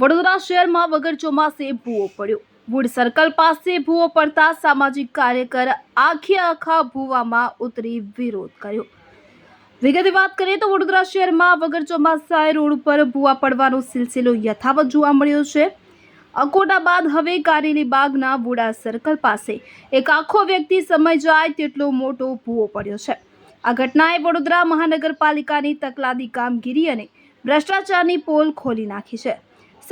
વડોદરા શહેરમાં વગર ચોમાસે ભૂવો પડ્યો. વુડ સર્કલ પાસે ભૂવો પડતા સામાજિક કાર્યકર આખે આખા ભૂવામાં ઉતરી વિરોધ કર્યો. વિગતે વાત કરીએ તો વડોદરા શહેરમાં વગર ચોમાસાએ રોડ પર ભૂવા પડવાનો સિલસિલો યથાવત જોવા મળ્યો છે. અકોટા બાદ હવે કારેલી બાગના વુડા સર્કલ પાસે એક આખો વ્યક્તિ સમય જાય તેટલો મોટો ભૂવો પડ્યો છે. આ ઘટનાએ વડોદરા મહાનગરપાલિકાની તકલાદી કામગીરી અને ભ્રષ્ટાચારની પોલ ખોલી નાખી છે.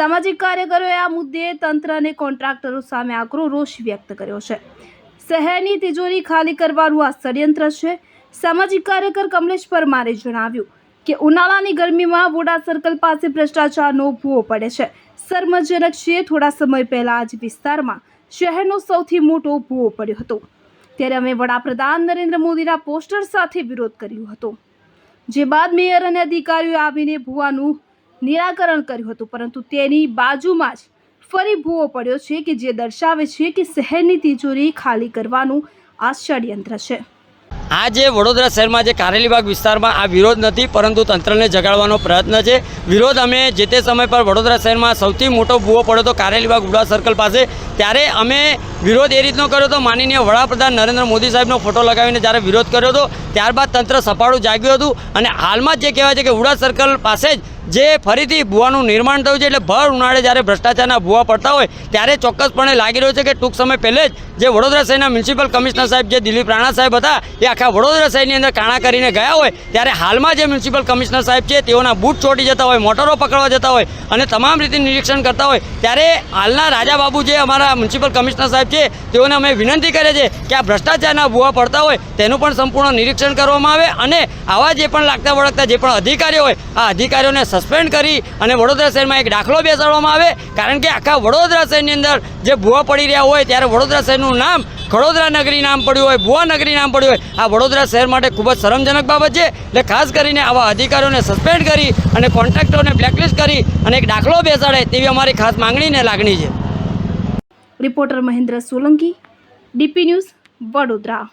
સામાજિક કાર્યકરોએ આ મુદ્દે તંત્ર અને કોન્ટ્રાક્ટરો સામે આકરો રોષ વ્યક્ત કર્યો છે. શહેરની તિજોરી ખાલી કરવાનું આ ષડયંત્ર છે. સામાજિક કાર્યકર કમલેશ પરમારે જણાવ્યું કે ઉનાળાની ગરમીમાં વોડા સર્કલ પાસે ભ્રષ્ટાચારનો ભૂવો પડે છે. શર્મજનક છે, થોડા સમય પહેલા આજ વિસ્તારમાં શહેરનો સૌથી મોટો ભૂવો પડ્યો હતો. ત્યારે અમે વડાપ્રધાન નરેન્દ્ર મોદીના પોસ્ટર સાથે વિરોધ કર્યો હતો. જે બાદ મેયર અને અધિકારીઓ આવીને ભૂવાનું નિરાકરણ કર્યું હતું, પરંતુ તેની બાજુમાં જ ફરી ભૂવો પડ્યો છે કે જે દર્શાવે છે કે શહેરની તિજોરી ખાલી કરવાનું આ ષડયંત્ર છે. આ જે વડોદરા શહેરમાં જે કારેલીબાગ વિસ્તારમાં આ વિરોધ નથી, પરંતુ તંત્રને જગાડવાનો પ્રયત્ન છે. વિરોધ અમે જે તે સમય પર વડોદરા શહેરમાં સૌથી મોટો ભૂવો પડ્યો હતો કારેલીબાગ ઉડા સર્કલ પાસે. ત્યારે અમે વિરોધ એ રીતનો કર્યો હતો, માનનીય વડાપ્રધાન નરેન્દ્ર મોદી સાહેબનો ફોટો લગાવીને જ્યારે વિરોધ કર્યો હતો, ત્યારબાદ તંત્ર સફાળું જાગ્યું હતું. અને હાલમાં જે કહેવાય છે કે ઉડા સર્કલ પાસે જ જે ફરીથી ભૂવાનું નિર્માણ થયું છે એટલે ભર ઉનાળે જ્યારે ભ્રષ્ટાચારના ભૂવા પડતા હોય ત્યારે ચોક્કસપણે લાગી રહ્યું છે કે ટૂંક સમય પહેલે જ જે વડોદરા શહેરના મ્યુનિસિપલ કમિશનર સાહેબ જે દિલીપ રાણા સાહેબ હતા, એ આખા વડોદરા શહેરની અંદર કાણા કરીને ગયા હોય, ત્યારે હાલમાં જે મ્યુનિસિપલ કમિશનર સાહેબ છે, તેઓના બૂટ ચોટી જતા હોય, મોટરો પકડવા જતા હોય અને તમામ રીતે નિરીક્ષણ કરતા હોય, ત્યારે હાલના રાજાબાબુ જે અમારા મ્યુનિસિપલ કમિશનર સાહેબ છે, તેઓને અમે વિનંતી કરીએ છીએ કે આ ભ્રષ્ટાચારના ભૂવા પડતા હોય, તેનું પણ સંપૂર્ણ નિરીક્ષણ કરવામાં આવે અને આવા જે પણ લાગતા વળગતા જે પણ અધિકારીઓ હોય, આ અધિકારીઓને સસ્પેન્ડ કરી અને વડોદરા શહેરમાં એક દાખલો બેસાડવામાં આવે. કારણ કે આખા વડોદરા શહેરની અંદર જે ભૂવા પડી રહ્યા હોય ત્યારે વડોદરા શહેરનું નામ વડોદરા નગરી નામ પડ્યું હોય, ભુવા નગરી નામ પડ્યું હોય. આ વડોદરા શહેર માટે ખૂબ જ શરમજનક બાબત છે. એટલે ખાસ કરીને આવા અધિકારીઓને સસ્પેન્ડ કરી અને કોન્ટ્રાક્ટરોને બ્લેકલિસ્ટ કરી અને એક દાખલો બેસાડે તેવી અમારી ખાસ માંગણી ને લાગણી છે. Reporter Mahendra Solanki, DP news Vadodara.